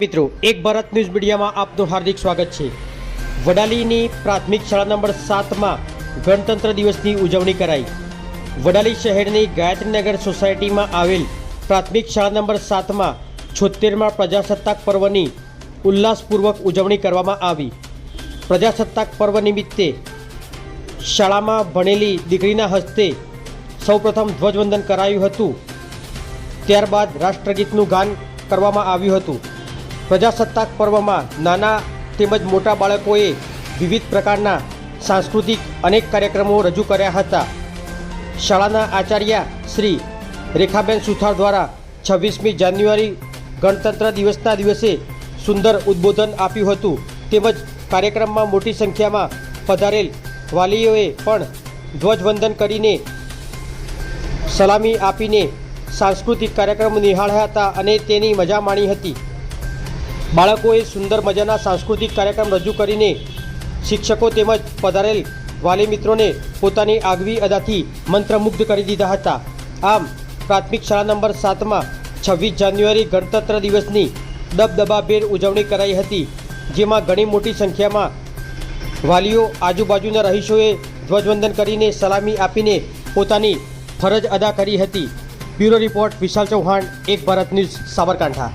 મિત્રો, એક ભારત ન્યૂઝ મીડિયામાં આપનું હાર્દિક સ્વાગત છે. વડાલીની પ્રાથમિક શાળા નંબર સાતમાં ગણતંત્ર દિવસની ઉજવણી કરાઈ. વડાલી શહેરની ગાયત્રીનગર સોસાયટીમાં આવેલ પ્રાથમિક શાળા નંબર સાતમાં છોતેરમાં પ્રજાસત્તાક પર્વની ઉલ્લાસપૂર્વક ઉજવણી કરવામાં આવી. પ્રજાસત્તાક પર્વ નિમિત્તે શાળામાં ભણેલી દીકરીના હસ્તે સૌપ્રથમ ધ્વજવંદન કરાયું હતું. ત્યારબાદ રાષ્ટ્રગીતનું ગાન કરવામાં આવ્યું હતું. પ્રજાસત્તાક પર્વમાં નાના તેમજ મોટા બાળકોએ વિવિધ પ્રકારના સાંસ્કૃતિક અનેક કાર્યક્રમો રજૂ કર્યા હતા. શાળાના આચાર્ય શ્રી રેખાબેન સુથાર દ્વારા છવ્વીસમી જાન્યુઆરી ગણતંત્ર દિવસના દિવસે સુંદર ઉદ્બોધન આપ્યું હતું. તેમજ કાર્યક્રમમાં મોટી સંખ્યામાં પધારેલ વાલીઓએ પણ ધ્વજવંદન કરીને સલામી આપીને સાંસ્કૃતિક કાર્યક્રમ નિહાળ્યા હતા અને તેની મજા માણી હતી. બાળકોએ સુંદર મજાના સાંસ્કૃતિક કાર્યક્રમ રજૂ કરીને શિક્ષકો તેમજ પધારેલ વાલી મિત્રોને પોતાની આગવી અદાથી મંત્રમુગ્ધ કરી દીધા હતા. આમ, પ્રાથમિક શાળા નંબર સાતમાં છવ્વીસ જાન્યુઆરી ગણતંત્ર દિવસની દબદબાભેર ઉજવણી કરાઈ હતી, જેમાં ઘણી મોટી સંખ્યામાં વાલીઓ આજુબાજુના રહીશોએ ધ્વજવંદન કરીને સલામી આપીને પોતાની ફરજ અદા કરી હતી. બ્યુરો રિપોર્ટ વિશાલ ચૌહાણ, એક ભારત ન્યૂઝ, સાબરકાંઠા.